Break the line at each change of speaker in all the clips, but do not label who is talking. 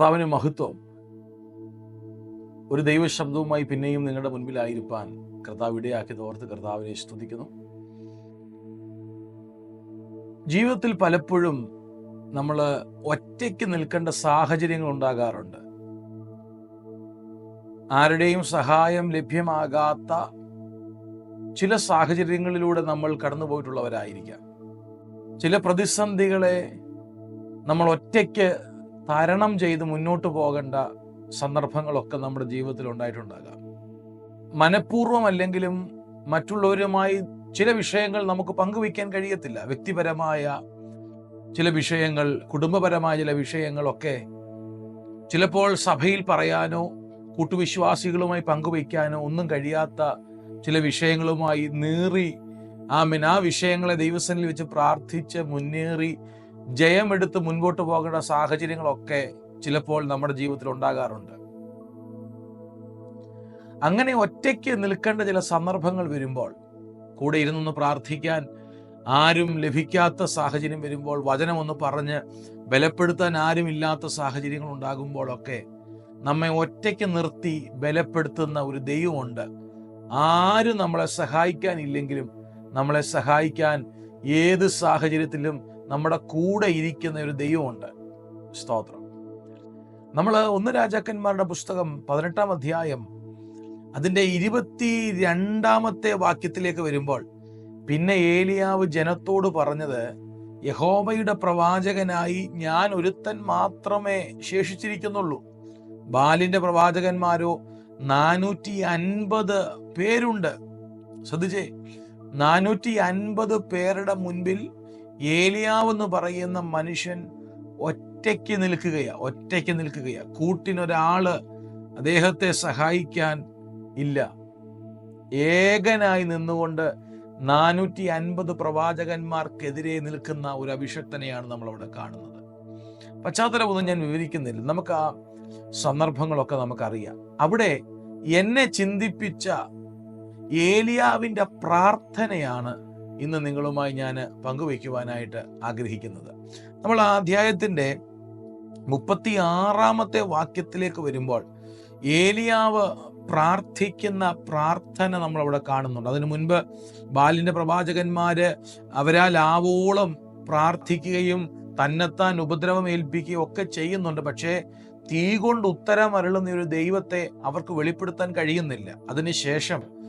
കർത്താവിന് മഹത്വം. ഒരു ദൈവശബ്ദവുമായി പിന്നെയും നിങ്ങളുടെ മുൻപിലായിരിക്കാൻ കർത്താവ് ഇടയാക്കിയത് ഓർത്ത് കർത്താവിനെ സ്തുതിക്കുന്നു. ജീവിതത്തിൽ പലപ്പോഴും നമ്മൾ ഒറ്റയ്ക്ക് നിൽക്കേണ്ട സാഹചര്യങ്ങൾ ഉണ്ടാകാറുണ്ട്. ആരുടെയും സഹായം ലഭ്യമാകാത്ത ചില സാഹചര്യങ്ങളിലൂടെ നമ്മൾ കടന്നുപോയിട്ടുള്ളവരായിരിക്കാം ചില പ്രതിസന്ധികളെ നമ്മൾ ഒറ്റയ്ക്ക് തരണം ചെയ്ത് മുന്നോട്ട് പോകേണ്ട സന്ദർഭങ്ങളൊക്കെ നമ്മുടെ ജീവിതത്തിൽ ഉണ്ടായിട്ടുണ്ടാകാം. മനഃപൂർവം അല്ലെങ്കിലും മറ്റുള്ളവരുമായി ചില വിഷയങ്ങൾ നമുക്ക് പങ്കുവയ്ക്കാൻ കഴിയത്തില്ല. വ്യക്തിപരമായ ചില വിഷയങ്ങൾ കുടുംബപരമായ ചില വിഷയങ്ങളൊക്കെ ചിലപ്പോൾ സഭയിൽ പറയാനോ കൂട്ടുവിശ്വാസികളുമായി പങ്കുവയ്ക്കാനോ ഒന്നും കഴിയാത്ത ചില വിഷയങ്ങളുമായി നീറി ആമിൻ. ആ വിഷയങ്ങളെ ദൈവസനിൽ വെച്ച് പ്രാർത്ഥിച്ച് മുന്നേറി ജയമെടുത്ത് മുൻപോട്ട് പോകേണ്ട സാഹചര്യങ്ങളൊക്കെ ചിലപ്പോൾ നമ്മുടെ ജീവിതത്തിൽ ഉണ്ടാകാറുണ്ട്. അങ്ങനെ ഒറ്റയ്ക്ക് നിൽക്കേണ്ട ചില സന്ദർഭങ്ങൾ വരുമ്പോൾ കൂടെ ഇരുന്നൊന്ന് പ്രാർത്ഥിക്കാൻ ആരും ലഭിക്കാത്ത സാഹചര്യം വരുമ്പോൾ വചനം ഒന്ന് പറഞ്ഞ് ബലപ്പെടുത്താൻ ആരും ഇല്ലാത്ത സാഹചര്യങ്ങൾ ഉണ്ടാകുമ്പോഴൊക്കെ നമ്മെ ഒറ്റയ്ക്ക് നിർത്തി ബലപ്പെടുത്തുന്ന ഒരു ദൈവമുണ്ട്. ആരും നമ്മളെ സഹായിക്കാനില്ലെങ്കിലും നമ്മളെ സഹായിക്കാൻ ഏത് സാഹചര്യത്തിലും നമ്മുടെ കൂടെ ഇരിക്കുന്ന ഒരു ദൈവമുണ്ട്. സ്തോത്രം. നമ്മൾ ഒന്ന് രാജാക്കന്മാരുടെ പുസ്തകം പതിനെട്ടാം അധ്യായം അതിന്റെ ഇരുപത്തി രണ്ടാമത്തെ വാക്യത്തിലേക്ക് വരുമ്പോൾ പിന്നെ ഏലിയാവ് ജനത്തോട് പറഞ്ഞത് യഹോബയുടെ പ്രവാചകനായി ഞാൻ ഒരുത്തൻ മാത്രമേ ശേഷിച്ചിരിക്കുന്നുള്ളൂ. ബാലിന്റെ പ്രവാചകന്മാരോ നാനൂറ്റി അൻപത് പേരുണ്ട്. ശ്രദ്ധിച്ചേ നാനൂറ്റി അൻപത് പേരുടെ മുൻപിൽ ഏലിയാവെന്ന് പറയുന്ന മനുഷ്യൻ ഒറ്റയ്ക്ക് നിൽക്കുകയാ ഒറ്റയ്ക്ക് നിൽക്കുകയാ. കൂട്ടിനൊരാൾ അദ്ദേഹത്തെ സഹായിക്കാൻ ഇല്ല. ഏകനായി നിന്നുകൊണ്ട് നാനൂറ്റി അൻപത് പ്രവാചകന്മാർക്കെതിരെ നിൽക്കുന്ന ഒരു അഭിഷക്തനെയാണ് നമ്മൾ അവിടെ കാണുന്നത് പശ്ചാത്തലമൊന്നും ഞാൻ വിവരിക്കുന്നില്ല. നമുക്ക് ആ സന്ദർഭങ്ങളൊക്കെ നമുക്കറിയാം. അവിടെ എന്നെ ചിന്തിപ്പിച്ച ഏലിയാവിന്റെ പ്രാർത്ഥനയാണ് ഇന്ന് നിങ്ങളുമായി ഞാൻ പങ്കുവയ്ക്കുവാനായിട്ട് ആഗ്രഹിക്കുന്നത്. നമ്മൾ ആ അധ്യായത്തിന്റെ മുപ്പത്തി ആറാമത്തെ വാക്യത്തിലേക്ക് വരുമ്പോൾ ഏലിയാവ് പ്രാർത്ഥിക്കുന്ന പ്രാർത്ഥന നമ്മൾ അവിടെ കാണുന്നുണ്ട്. അതിനു മുൻപ് ബാലിന്റെ പ്രവാചകന്മാര് അവരാൽ ആവോളം പ്രാർത്ഥിക്കുകയും തന്നെത്താൻ ഉപദ്രവം ഏൽപ്പിക്കുകയും ഒക്കെ ചെയ്യുന്നുണ്ട്. പക്ഷേ തീ കൊണ്ട് ഉത്തരം അരുളുന്ന ഒരു ദൈവത്തെ അവർക്ക് വെളിപ്പെടുത്താൻ കഴിയുന്നില്ല. അതിനുശേഷം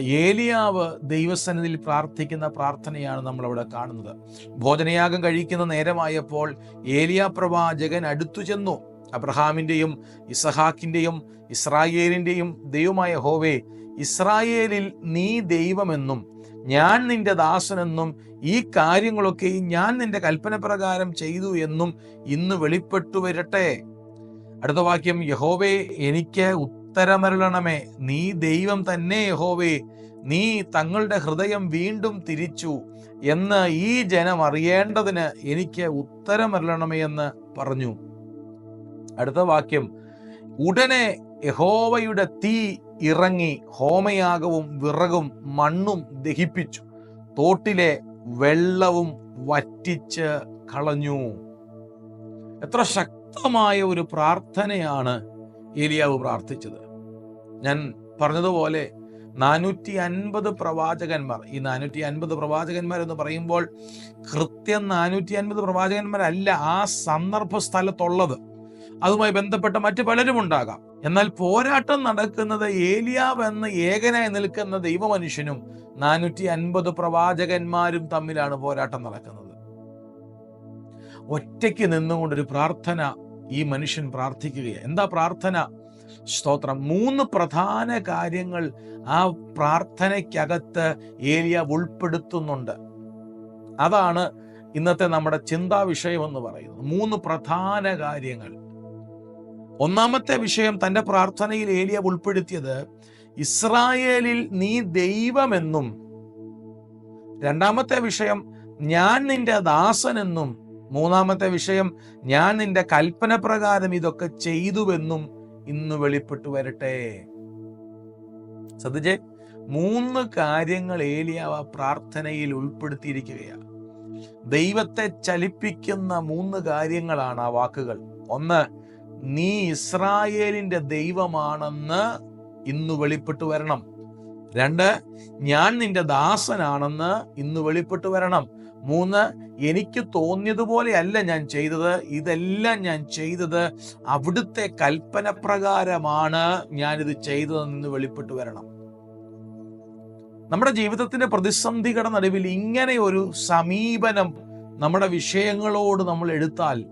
ഏലിയാവ് ദൈവസന്നിധിയിൽ പ്രാർത്ഥിക്കുന്ന പ്രാർത്ഥനയാണ് നമ്മൾ അവിടെ കാണുന്നത്. ഭോജനയാഗം കഴിക്കുന്ന നേരമായപ്പോൾ ഏലിയ പ്രവാചകൻ അടുത്തു ചെന്നു. അബ്രഹാമിന്റെയും ഇസഹാക്കിന്റെയും ഇസ്രായേലിന്റെയും ദൈവമായ ഹോവേ ഇസ്രായേലിൽ നീ ദൈവമെന്നും ഞാൻ നിന്റെ ദാസനെന്നും ഈ കാര്യങ്ങളൊക്കെ ഞാൻ നിന്റെ കൽപ്പന പ്രകാരം ചെയ്തു എന്നും ഇന്ന് വെളിപ്പെട്ടു വരട്ടെ അടുത്ത വാക്യം യഹോവേ എനിക്ക് ഉത്തരമരുളണമേ നീ ദൈവം തന്നെ യഹോവേ. നീ തങ്ങളുടെ ഹൃദയം വീണ്ടും തിരിച്ചു എന്ന് ഈ ജനം അറിയേണ്ടതിന് എനിക്ക് ഉത്തരമരുളണമേ എന്ന് പറഞ്ഞു. അടുത്ത വാക്യം. ഉടനെ യഹോവയുടെ തീ ഇറങ്ങി ഹോമയാഗവും വിറകും മണ്ണും ദഹിപ്പിച്ചു. തോട്ടിലെ വെള്ളവും വറ്റിച്ച് കളഞ്ഞു. എത്ര ശക്തമായ ഒരു പ്രാർത്ഥനയാണ് ഏലിയാവ് പ്രാർത്ഥിച്ചത്. ഞാൻ പറഞ്ഞതുപോലെ നാനൂറ്റി അൻപത് പ്രവാചകന്മാർ. ഈ നാനൂറ്റി അൻപത് പ്രവാചകന്മാർ എന്ന് പറയുമ്പോൾ കൃത്യം നാനൂറ്റി അൻപത് പ്രവാചകന്മാരല്ല ആ സന്ദർഭ സ്ഥലത്തുള്ളത് അതുമായി ബന്ധപ്പെട്ട മറ്റു പലരും ഉണ്ടാകാം. എന്നാൽ പോരാട്ടം നടക്കുന്നത് ഏലിയാവ് എന്ന ഏകനായി നിൽക്കുന്ന ദൈവമനുഷ്യനും നാനൂറ്റി അൻപത് പ്രവാചകന്മാരും തമ്മിലാണ് പോരാട്ടം നടക്കുന്നത്. ഒറ്റയ്ക്ക് നിന്നുകൊണ്ടൊരു പ്രാർത്ഥന ഈ മനുഷ്യൻ പ്രാർത്ഥിക്കുകയാണ്. എന്താ പ്രാർത്ഥന? സ്തോത്രം. മൂന്ന് പ്രധാന കാര്യങ്ങൾ ആ പ്രാർത്ഥനയ്ക്കകത്ത് ഏലിയ ഉൾപ്പെടുത്തുന്നുണ്ട്. അതാണ് ഇന്നത്തെ നമ്മുടെ ചിന്താ വിഷയം എന്ന് പറയുന്നത്. മൂന്ന് പ്രധാന കാര്യങ്ങൾ. ഒന്നാമത്തെ വിഷയം തന്റെ പ്രാർത്ഥനയിൽ ഏലിയ ഉൾപ്പെടുത്തിയത് ഇസ്രായേലിൽ നീ ദൈവമെന്നും രണ്ടാമത്തെ വിഷയം ഞാൻ നിന്റെ ദാസനെന്നും മൂന്നാമത്തെ വിഷയം ഞാൻ നിന്റെ കൽപ്പന പ്രകാരം ഇതൊക്കെ ചെയ്തുവെന്നും ഇന്ന് വെളിപ്പെട്ടു വരട്ടെ. ശ്രദ്ധിച്ചേ മൂന്ന് കാര്യങ്ങൾ ഏലിയാവ പ്രാർത്ഥനയിൽ ഉൾപ്പെടുത്തിയിരിക്കുകയാണ്. ദൈവത്തെ ചലിപ്പിക്കുന്ന മൂന്ന് കാര്യങ്ങളാണ് ആ വാക്കുകൾ. ഒന്ന് നീ ഇസ്രായേലിന്റെ ദൈവമാണെന്ന് ഇന്ന് വെളിപ്പെട്ടു വരണം. രണ്ട് ഞാൻ നിന്റെ ദാസനാണെന്ന് ഇന്ന് വെളിപ്പെട്ടു വരണം. മൂന്ന് എനിക്ക് തോന്നിയതുപോലെയല്ല ഞാൻ ചെയ്തത്. ഇതെല്ലാം ഞാൻ ചെയ്തത് അവിടുത്തെ കൽപ്പന പ്രകാരമാണ് ഞാനിത് ചെയ്തതെന്ന് വെളിപ്പെട്ട് വരണം. നമ്മുടെ ജീവിതത്തിന്റെ പ്രതിസന്ധികളുടെ നടുവിൽ ഇങ്ങനെ ഒരു സമീപനം നമ്മുടെ വിഷയങ്ങളോട് നമ്മൾ എടുത്താൽ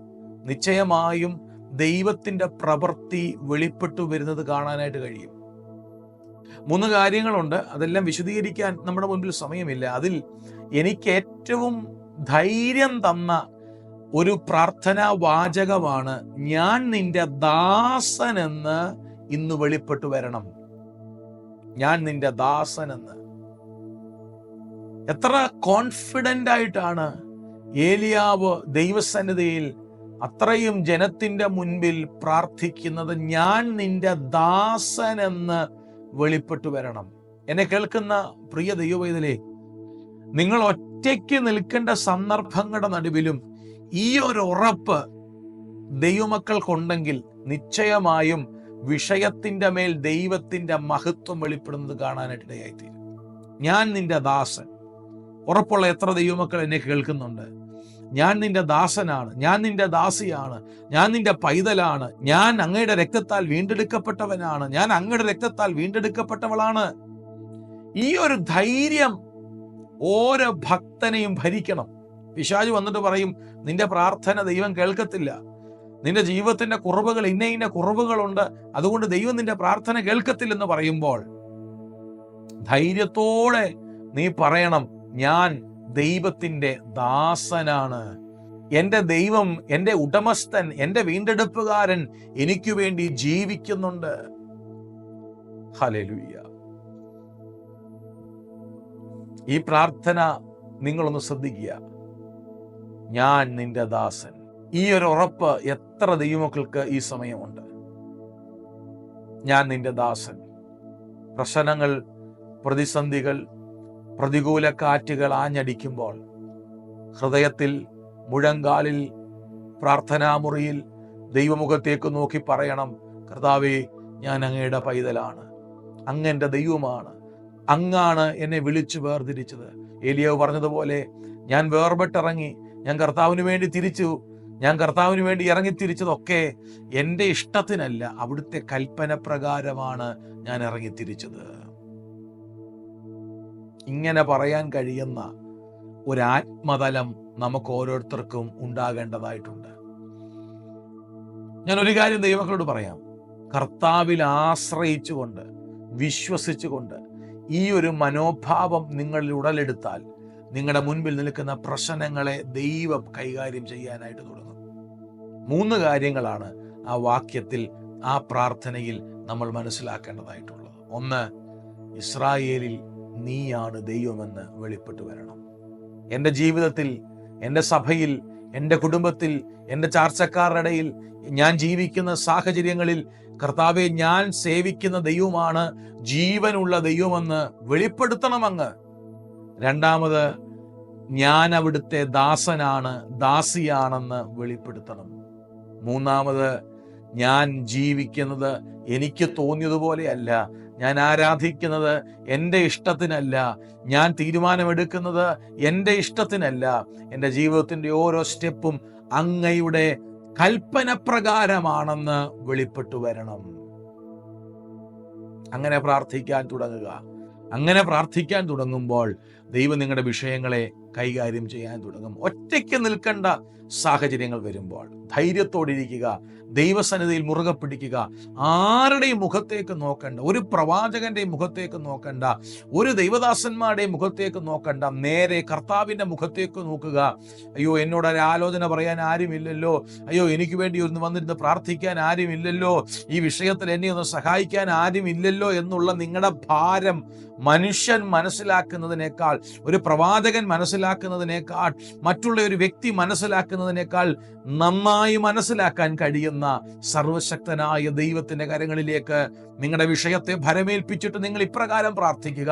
നിശ്ചയമായും ദൈവത്തിന്റെ പ്രവൃത്തി വെളിപ്പെട്ടു വരുന്നത് കാണാനായിട്ട് കഴിയും. മൂന്ന് കാര്യങ്ങളുണ്ട്. അതെല്ലാം വിശദീകരിക്കാൻ നമ്മുടെ മുൻപിൽ സമയമില്ല. അതിൽ എനിക്ക് ഏറ്റവും ധൈര്യം തന്ന ഒരു പ്രാർത്ഥനാ വാചകമാണ് ഞാൻ നിന്റെ ദാസനെന്ന് ഇന്ന് വെളിപ്പെട്ടു വരണം. ഞാൻ നിന്റെ ദാസനെന്ന്. എത്ര കോൺഫിഡന്റ് ആയിട്ടാണ് ഏലിയാവ് ദൈവസന്നിധിയിൽ അത്രയും ജനത്തിന്റെ മുൻപിൽ പ്രാർത്ഥിക്കുന്നത് ഞാൻ നിന്റെ ദാസനെന്ന് വെളിപ്പെട്ടു വരണം. എന്നെ കേൾക്കുന്ന പ്രിയ ദൈവവേദലേ നിങ്ങൾ ഒറ്റയ്ക്ക് നിൽക്കേണ്ട സന്ദർഭങ്ങളുടെ നടുവിലും ഈ ഒരു ഉറപ്പ് ദൈവമക്കൾക്കുണ്ടെങ്കിൽ നിശ്ചയമായും വിഷയത്തിന്റെ മേൽ ദൈവത്തിന്റെ മഹത്വം വെളിപ്പെടുന്നത് കാണാനായിട്ട് ഇടയായിത്തീരും ഞാൻ നിന്റെ ദാസൻ. ഉറപ്പുള്ള എത്ര ദൈവമക്കൾ എന്നെ കേൾക്കുന്നുണ്ട്. ഞാൻ നിന്റെ ദാസനാണ്. ഞാൻ നിന്റെ ദാസിയാണ്. ഞാൻ നിന്റെ പൈതലാണ്. ഞാൻ അങ്ങയുടെ രക്തത്താൽ വീണ്ടെടുക്കപ്പെട്ടവനാണ്. ഞാൻ അങ്ങയുടെ രക്തത്താൽ വീണ്ടെടുക്കപ്പെട്ടവളാണ്. ഈ ഒരു ധൈര്യം ഓരോ ഭക്തനെയും ഭരിക്കണം. പിശാജ് വന്നിട്ട് പറയും നിന്റെ പ്രാർത്ഥന ദൈവം കേൾക്കത്തില്ല. നിന്റെ ജീവിതത്തിന്റെ കുറവുകൾ ഇന്ന ഇന്ന കുറവുകളുണ്ട്. അതുകൊണ്ട് ദൈവം നിന്റെ പ്രാർത്ഥന കേൾക്കത്തില്ലെന്ന് പറയുമ്പോൾ ധൈര്യത്തോടെ നീ പറയണം ഞാൻ ദൈവത്തിന്റെ ദാസനാണ്. എന്റെ ദൈവം എന്റെ ഉടമസ്ഥൻ എന്റെ വീണ്ടെടുപ്പുകാരൻ എനിക്ക് വേണ്ടി ജീവിക്കുന്നുണ്ട്. ഹലലുയ്യ ഈ പ്രാർത്ഥന നിങ്ങളൊന്ന് ശ്രദ്ധിക്കുക. ഞാൻ നിന്റെ ദാസൻ. ഈ ഒരു ഉറപ്പ് എത്ര ദൈവമക്കൾക്ക് ഈ സമയമുണ്ട്? ഞാൻ നിന്റെ ദാസൻ. പ്രശ്നങ്ങൾ പ്രതിസന്ധികൾ പ്രതികൂല കാറ്റുകൾ ആഞ്ഞടിക്കുമ്പോൾ ഹൃദയത്തിൽ മുഴങ്കാലിൽ പ്രാർത്ഥനാമുറിയിൽ ദൈവമുഖത്തേക്ക് നോക്കി പറയണം കർത്താവേ ഞാൻ അങ്ങയുടെ പൈതലാണ്. അങ്ങന്റെ ദൈവമാണ്. അങ്ങാണ് എന്നെ വിളിച്ചു വേർതിരിച്ചത്. ഏലിയാവ് പറഞ്ഞതുപോലെ ഞാൻ വേർപെട്ടിറങ്ങി ഞാൻ കർത്താവിന് വേണ്ടി തിരിച്ചു. ഞാൻ കർത്താവിന് വേണ്ടി ഇറങ്ങി തിരിച്ചതൊക്കെ എന്റെ ഇഷ്ടത്തിനല്ല. അവിടുത്തെ കൽപ്പന പ്രകാരമാണ് ഞാൻ ഇറങ്ങി തിരിച്ചത് ഇങ്ങനെ പറയാൻ കഴിയുന്ന ഒരാത്മതലം നമുക്ക് ഓരോരുത്തർക്കും ഉണ്ടാകേണ്ടതായിട്ടുണ്ട്. ഞാൻ ഒരു കാര്യം ദൈവങ്ങളോട് പറയാം. കർത്താവിൽ ആശ്രയിച്ചുകൊണ്ട് വിശ്വസിച്ചുകൊണ്ട് ഈ ഒരു മനോഭാവം നിങ്ങളിൽ ഉടലെടുത്താൽ നിങ്ങളുടെ മുൻപിൽ നിൽക്കുന്ന പ്രശ്നങ്ങളെ ദൈവം കൈകാര്യം ചെയ്യാനായിട്ട് തുടങ്ങും. മൂന്ന് കാര്യങ്ങളാണ് ആ വാക്യത്തിൽ ആ പ്രാർത്ഥനയിൽ നമ്മൾ മനസ്സിലാക്കേണ്ടതായിട്ടുള്ളത്. ഒന്ന് ഇസ്രായേലിൽ നീയാണ് ദൈവമെന്ന് വെളിപ്പെട്ടു വരണം. എന്റെ ജീവിതത്തിൽ എന്റെ സഭയിൽ എന്റെ കുടുംബത്തിൽ എന്റെ ചാർച്ചക്കാരുടെ ഇടയിൽ ഞാൻ ജീവിക്കുന്ന സാഹചര്യങ്ങളിൽ കർത്താവെ ഞാൻ സേവിക്കുന്ന ദൈവമാണ് ജീവനുള്ള ദൈവമെന്ന് വെളിപ്പെടുത്തണം അങ്ങ് രണ്ടാമത് ഞാൻ അവിടുത്തെ ദാസനാണ് ദാസിയാണെന്ന് വെളിപ്പെടുത്തണം. മൂന്നാമത് ഞാൻ ജീവിക്കുന്നത് എനിക്ക് തോന്നിയതുപോലെയല്ല ഞാൻ ആരാധിക്കുന്നത് എന്റെ ഇഷ്ടത്തിനല്ല. ഞാൻ തീരുമാനമെടുക്കുന്നത് എന്റെ ഇഷ്ടത്തിനല്ല. എന്റെ ജീവിതത്തിന്റെ ഓരോ സ്റ്റെപ്പും അങ്ങയുടെ കൽപ്പന പ്രകാരമാണെന്ന് വെളിപ്പെട്ടു വരണം. അങ്ങനെ പ്രാർത്ഥിക്കാൻ തുടങ്ങുക. അങ്ങനെ പ്രാർത്ഥിക്കാൻ തുടങ്ങുമ്പോൾ ദൈവം നിങ്ങളുടെ വിഷയങ്ങളെ കൈകാര്യം ചെയ്യാൻ തുടങ്ങും. ഒറ്റയ്ക്ക് നിൽക്കേണ്ട. സാഹചര്യങ്ങൾ വരുമ്പോൾ. ധൈര്യത്തോടെ ഇരിക്കുക ദൈവസന്നിധിയിൽ മുറുകെ പിടിക്കുക. ആരുടെയും മുഖത്തേക്ക് നോക്കണ്ട ഒരു പ്രവാചകന്റെ മുഖത്തേക്ക് നോക്കണ്ട ഒരു ദൈവദാസന്മാരുടെ മുഖത്തേക്ക് നോക്കണ്ട. നേരെ കർത്താവിന്റെ മുഖത്തേക്ക് നോക്കുക. അയ്യോ എന്നോട് ഒരു ആലോചന പറയാൻ ആരുമില്ലല്ലോ? അയ്യോ എനിക്ക് വേണ്ടി ഒന്ന് വന്നിരുന്ന് പ്രാർത്ഥിക്കാൻ ആരുമില്ലല്ലോ? ഈ വിഷയത്തിൽ എന്നെ ഒന്ന് സഹായിക്കാൻ ആരുമില്ലല്ലോ എന്നുള്ള നിങ്ങളുടെ ഭാരം മനുഷ്യൻ മനസ്സിലാക്കുന്നതിനേക്കാൾ ഒരു പ്രവാചകൻ മനസ്സിലാക്കുന്നതിനേക്കാൾ മറ്റുള്ള ഒരു വ്യക്തി മനസ്സിലാക്കുന്ന മനസ്സിലാക്കുന്നതിനേക്കാൾ നന്നായി മനസ്സിലാക്കാൻ കഴിയുന്ന സർവശക്തനായ ദൈവത്തിന്റെ കരങ്ങളിലേക്ക് നിങ്ങളുടെ വിഷയത്തെ ഭരമേൽപ്പിച്ചിട്ട് നിങ്ങൾ ഇപ്രകാരം പ്രാർത്ഥിക്കുക.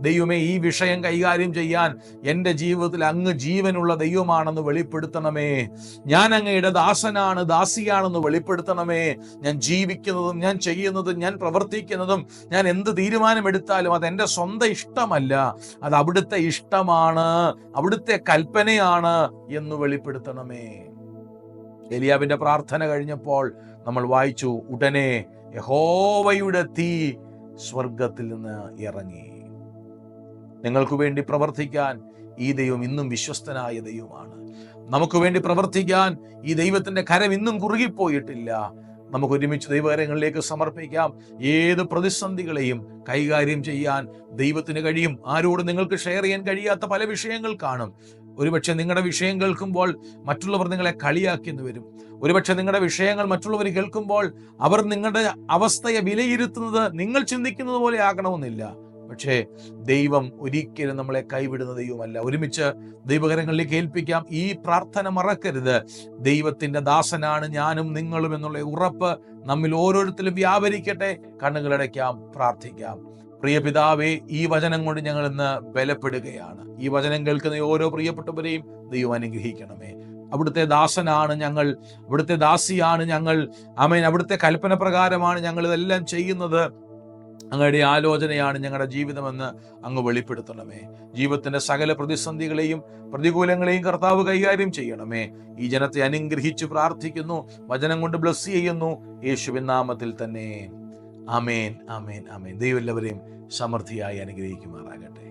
ദൈവമേ ഈ വിഷയം കൈകാര്യം ചെയ്യാൻ എന്റെ ജീവിതത്തിൽ അങ്ങ് ജീവനുള്ള ദൈവമാണെന്ന് വെളിപ്പെടുത്തണമേ. ഞാൻ അങ്ങയുടെ ദാസനാണ് ദാസിയാണെന്ന് വെളിപ്പെടുത്തണമേ. ഞാൻ ജീവിക്കുന്നതും ഞാൻ ചെയ്യുന്നതും ഞാൻ പ്രവർത്തിക്കുന്നതും ഞാൻ എന്ത് തീരുമാനമെടുത്താലും അത് എന്റെ സ്വന്തം ഇഷ്ടമല്ല. അത് അവിടുത്തെ ഇഷ്ടമാണ് അവിടുത്തെ കൽപ്പനയാണ് എന്ന് വെളിപ്പെടുത്തണമേ. എലിയാവിന്റെ പ്രാർത്ഥന കഴിഞ്ഞപ്പോൾ നമ്മൾ വായിച്ചു ഉടനെ യഹോവയുടെ തീ സ്വർഗത്തിൽ നിന്ന് ഇറങ്ങി. നിങ്ങൾക്ക് വേണ്ടി പ്രവർത്തിക്കാൻ ഈ ദൈവം ഇന്നും വിശ്വസ്തനായ ദൈവമാണ്. നമുക്ക് വേണ്ടി പ്രവർത്തിക്കാൻ ഈ ദൈവത്തിന്റെ കരം ഇന്നും കുറുകിപ്പോയിട്ടില്ല. നമുക്ക് ഒരുമിച്ച് ദൈവകരങ്ങളിലേക്ക് സമർപ്പിക്കാം. ഏത് പ്രതിസന്ധികളെയും കൈകാര്യം ചെയ്യാൻ ദൈവത്തിന് കഴിയും. ആരോട് നിങ്ങൾക്ക് ഷെയർ ചെയ്യാൻ കഴിയാത്ത പല വിഷയങ്ങൾ കാണും. ഒരുപക്ഷെ നിങ്ങളുടെ വിഷയം കേൾക്കുമ്പോൾ മറ്റുള്ളവർ നിങ്ങളെ കളിയാക്കിയെന്ന് വരും. ഒരുപക്ഷെ നിങ്ങളുടെ വിഷയങ്ങൾ മറ്റുള്ളവർ കേൾക്കുമ്പോൾ അവർ നിങ്ങളുടെ അവസ്ഥയെ വിലയിരുത്തുന്നത് നിങ്ങൾ ചിന്തിക്കുന്നത് പോലെ ആകണമെന്നില്ല. പക്ഷേ ദൈവം ഒരിക്കലും നമ്മളെ കൈവിടുന്ന ദൈവമല്ല. ഒരുമിച്ച് ദൈവകരങ്ങളിലേക്ക് ഏൽപ്പിക്കാം. ഈ പ്രാർത്ഥന മറക്കരുത്. ദൈവത്തിന്റെ ദാസനാണ് ഞാനും നിങ്ങളും എന്നുള്ള ഉറപ്പ് നമ്മിൽ ഓരോരുത്തരും വ്യാപരിക്കട്ടെ. കണ്ണുകളടയ്ക്കാം പ്രാർത്ഥിക്കാം. പ്രിയ പിതാവേ ഈ വചനം കൊണ്ട് ഞങ്ങൾ ഇന്ന് ബലപ്പെടുകയാണ്. ഈ വചനം കേൾക്കുന്ന ഓരോ പ്രിയപ്പെട്ടവരെയും ദൈവം അനുഗ്രഹിക്കണമേ. അവിടുത്തെ ദാസനാണ് ഞങ്ങൾ. അവിടുത്തെ ദാസിയാണ് ഞങ്ങൾ. അമേൻ അവിടുത്തെ കൽപ്പന പ്രകാരമാണ് ഞങ്ങൾ ഇതെല്ലാം ചെയ്യുന്നത്. അങ്ങയുടെ ആലോചനയാണ് ഞങ്ങളുടെ ജീവിതമെന്ന് അങ്ങ് വെളിപ്പെടുത്തണമേ. ജീവിതത്തിന്റെ സകല പ്രതിസന്ധികളെയും പ്രതികൂലങ്ങളെയും കർത്താവ് കൈകാര്യം ചെയ്യണമേ. ഈ ജനത്തെ അനുഗ്രഹിച്ച് പ്രാർത്ഥിക്കുന്നു. വചനം കൊണ്ട് ബ്ലസ് ചെയ്യുന്നു. യേശുവിൻ നാമത്തിൽ തന്നെ. അമേൻ അമേൻ അമേൻ ദൈവം എല്ലാവരെയും സമൃദ്ധിയായി അനുഗ്രഹിക്കുമാറാകട്ടെ.